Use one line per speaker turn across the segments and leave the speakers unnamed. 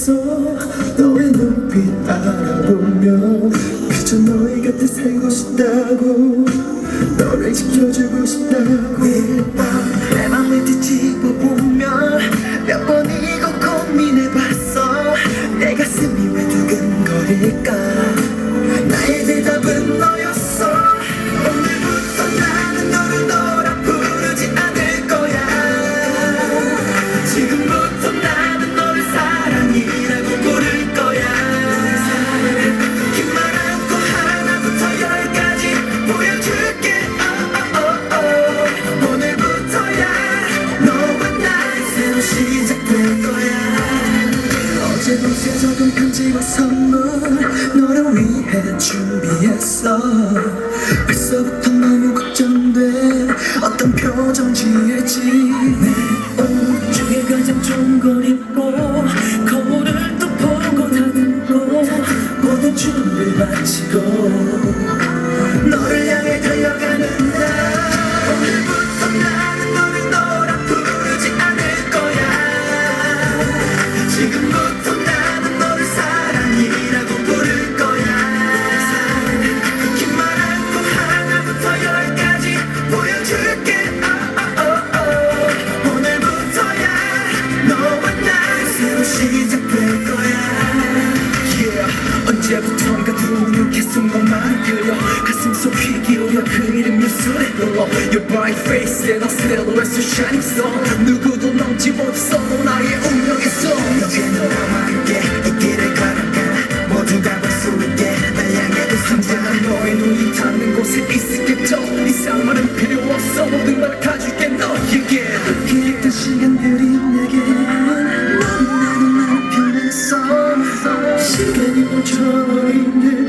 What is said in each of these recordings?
있어. 너의 눈빛 알아보면 그저 너의 곁에 살고 싶다고. 너를 지켜주고 싶다고. 매내 맘을 뒤집어 보면 몇 번이고 고민해봤어. 내 가슴이 왜 두근거릴까? 적은 편지와 선물 너를 위해 준비했어. 벌써부터 너무 걱정돼. 어떤 표정 지을지. 내옷 중에 가장 좋은 걸 입고 거울을 또 보고 다듬고 모든 준비 마치고 너를 향해 달려가는 날 그려 가슴 속귀 기울여 그 이름 입술에 흘러 Your bright face and a silhouette so shining so 누구도 넘지 못했어 너 나의 운명의 송 이제는 나와 함께 이 길을 걸어가. 모두가 볼 수 있게. 날 향해 우상자는 너의 눈이 닿는 곳에 있을게 더 이상 말은 필요 없어. 모든 걸 가줄게 너에게. 기획된 시간들이 내게 나도 나를 편했어 시간이 멈춰버린 듯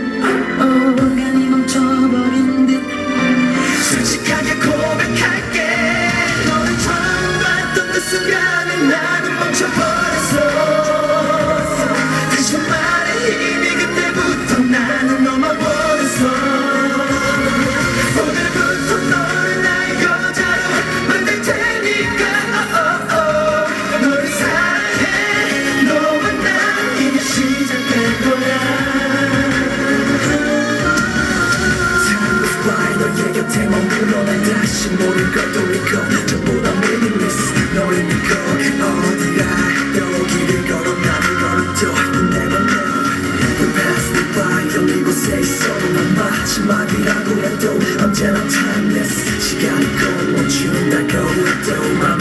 모를 걸 돌리고 전부 다 meaningless 너를 믿고 어디가 여기를 걸어 나를 걸어도 You. never know We pass me by 여기 이곳에 있어도 난 마지막이라고 해도 언제나 timeless 시간이 곧 멈춘다고 해도 마